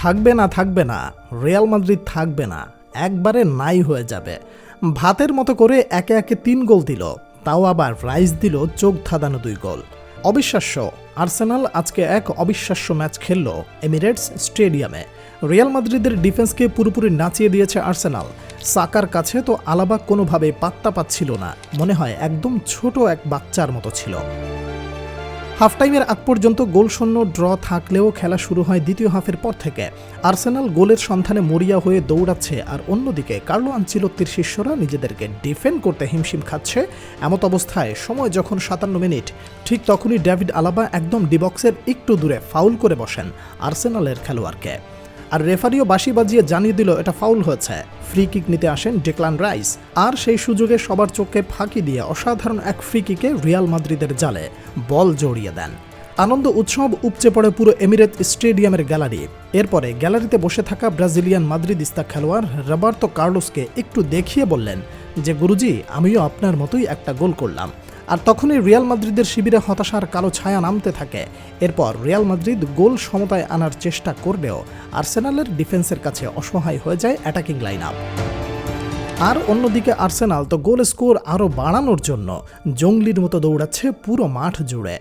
থাকবে না থাকবে না। রিয়াল মাদ্রিদ থাকবে না। একবারে নাই হয়ে যাবে। ভাতের মতো করে একে একে তিন গোল দিল। তাও আবার রাইস দিল চোখ ধাঁধানো দুই গোল। অবিশ্বাস্য, আর্সেনাল আজকে এক অবিশ্বাস্য ম্যাচ খেলল এমিরেটস স্টেডিয়ামে। রিয়াল মাদ্রিদের ডিফেন্সকে পুরোপুরি নাচিয়ে দিয়েছে আর্সেনাল। সাকার কাছে তো আলাবা কোনোভাবে পাত্তা পাচ্ছিল না। মনে হয় একদম ছোট এক বাচ্চার মতো ছিল। হাফ টাইমের আগ পর্যন্ত গোল শূন্য, ড্র থাকলেও খেলা শুরু হয় দ্বিতীয় হাফের পর থেকে। আর্সেনাল গোলের সন্ধানে মরিয়া হয়ে দৌড়াচ্ছে, আর অন্যদিকে কার্লো আঞ্চিলত্তির শিষ্যরা নিজেদেরকে ডিফেন্ড করতে হিমশিম খাচ্ছে। এমত অবস্থায় সময় যখন সাতান্ন মিনিট, ঠিক তখনই ডেভিড আলাবা একদম ডিবক্সের একটু দূরে ফাউল করে বসেন আর্সেনালের খেলোয়াড়কে। আর রেফারিও বাঁশি বাজিয়ে জানিয়ে দিল, এটা ফাউল হয়েছে। ফ্রি কিক নিতে আসেন ডেকলান রাইস আর সেই সুযোগে সবার চোখে ফাঁকি দিয়ে অসাধারণ এক ফ্রি কিকে রিয়াল মাদ্রিদের জালে বল জড়িয়ে দেন। আনন্দ উৎসব উপচে পড়ে পুরো এমিরেট স্টেডিয়ামের গ্যালারি। এরপরে গ্যালারিতে বসে থাকা ব্রাজিলিয়ান মাদ্রিদিস্তা খেলোয়াড় রবার্তো কার্লোসকে একটু দেখিয়ে বললেন যে, গুরুজি, আমিও আপনার মতোই একটা গোল করলাম। আর তখনই রিয়াল মাদ্রিদের শিবিরে হতাশার কালো ছায়া নামতে থাকে। এরপর রিয়াল মাদ্রিদ গোল সমতায় আনার চেষ্টা করলেও আর্সেনালের ডিফেন্সের কাছে অসহায় হয়ে যায় অ্যাটাকিং লাইন আপ আর অন্যদিকে আর্সেনাল তো গোল স্কোর আরও বাড়ানোর জন্য জঙ্গলির মতো দৌড়াচ্ছে পুরো মাঠ জুড়ে।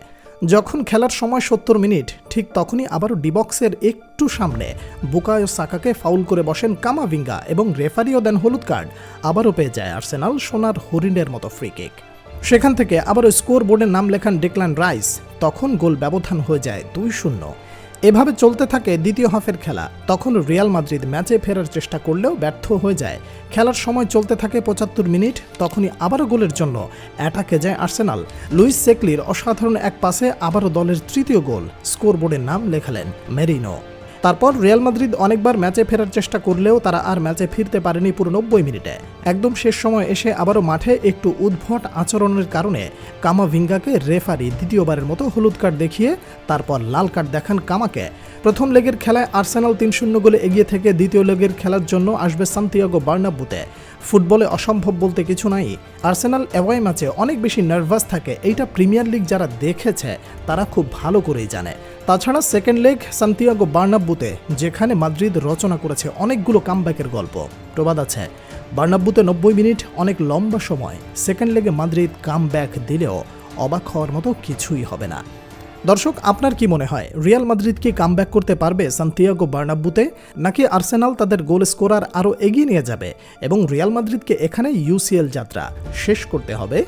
যখন খেলার সময় সত্তর মিনিট, ঠিক তখনই আবারও ডিবক্সের একটু সামনে বুকায়ো সাকাকে ফাউল করে বসেন কামাভিঙ্গা এবং রেফারিও দেন হলুদ কার্ড। আবারও পেয়ে যায় আর্সেনাল সোনার হরিণের মতো ফ্রি কিক। সেখান থেকে আবারও স্কোর বোর্ডের নাম লেখান ডেকলান রাইস। তখন গোল ব্যবধান হয়ে যায় দুই শূন্য। এভাবে চলতে থাকে দ্বিতীয় হাফের খেলা। তখন রিয়াল মাদ্রিদ ম্যাচে ফেরার চেষ্টা করলেও ব্যর্থ হয়ে যায়। খেলার সময় চলতে থাকে পঁচাত্তর মিনিট। তখনই আবারও গোলের জন্য অ্যাটাকে যায় আর্সেনাল। লুইস সেকলির অসাধারণ এক পাসে আবারও দলের তৃতীয় গোল। স্কোর বোর্ডের নাম লেখালেন মেরিনো। তারপর রিয়াল মাদ্রিদ অনেকবার ম্যাচে ফেরার চেষ্টা করলেও তারা আর ম্যাচে ফিরতে পারেনি পুরো নব্বই মিনিটে। একদম শেষ সময় এসে আবারও মাঠে একটু উদ্ভট আচরণের কারণে কামাভিঙ্গাকে রেফারি দ্বিতীয়বারের মতো হলুদ কার্ড দেখিয়ে তারপর লাল কার্ড দেখান কামাকে। প্রথম লেগের খেলায় আর্সেনাল তিন শূন্য গোলে এগিয়ে থেকে দ্বিতীয় লেগের খেলার জন্য আসবে সান্তিয়াগো বার্নাব্বুতে ফুটবলে অসম্ভব বলতে কিছু নাই। আর্সেনাল অ্যাওয়াই ম্যাচে অনেক বেশি নার্ভাস থাকে। এইটা প্রিমিয়ার লিগ যারা দেখেছে, তারা খুব ভালো করেই জানে। তাছাড়া সেকেন্ড লেগ সান্তিয়াগো বার্নাব্বুতে, যেখানে মাদ্রিদ রচনা করেছে অনেকগুলো কামব্যাকের গল্প। প্রবাদ আছে, বার্নাব্বুতে নব্বই মিনিট অনেক লম্বা সময়। সেকেন্ড লেগে মাদ্রিদ কামব্যাক দিলেও অবাক হওয়ার মতো কিছুই হবে না। দর্শক, আপনার কি মনে হয়, রিয়াল মাদ্রিদ কি কামব্যাক করতে পারবে সান্তিয়াগো বার্নাব্বুতে, নাকি আর্সেনাল তাদের গোল স্কোরার আরও এগিয়ে নিয়ে যাবে এবং রিয়াল মাদ্রিদকে এখানে ইউসিএল যাত্রা শেষ করতে হবে?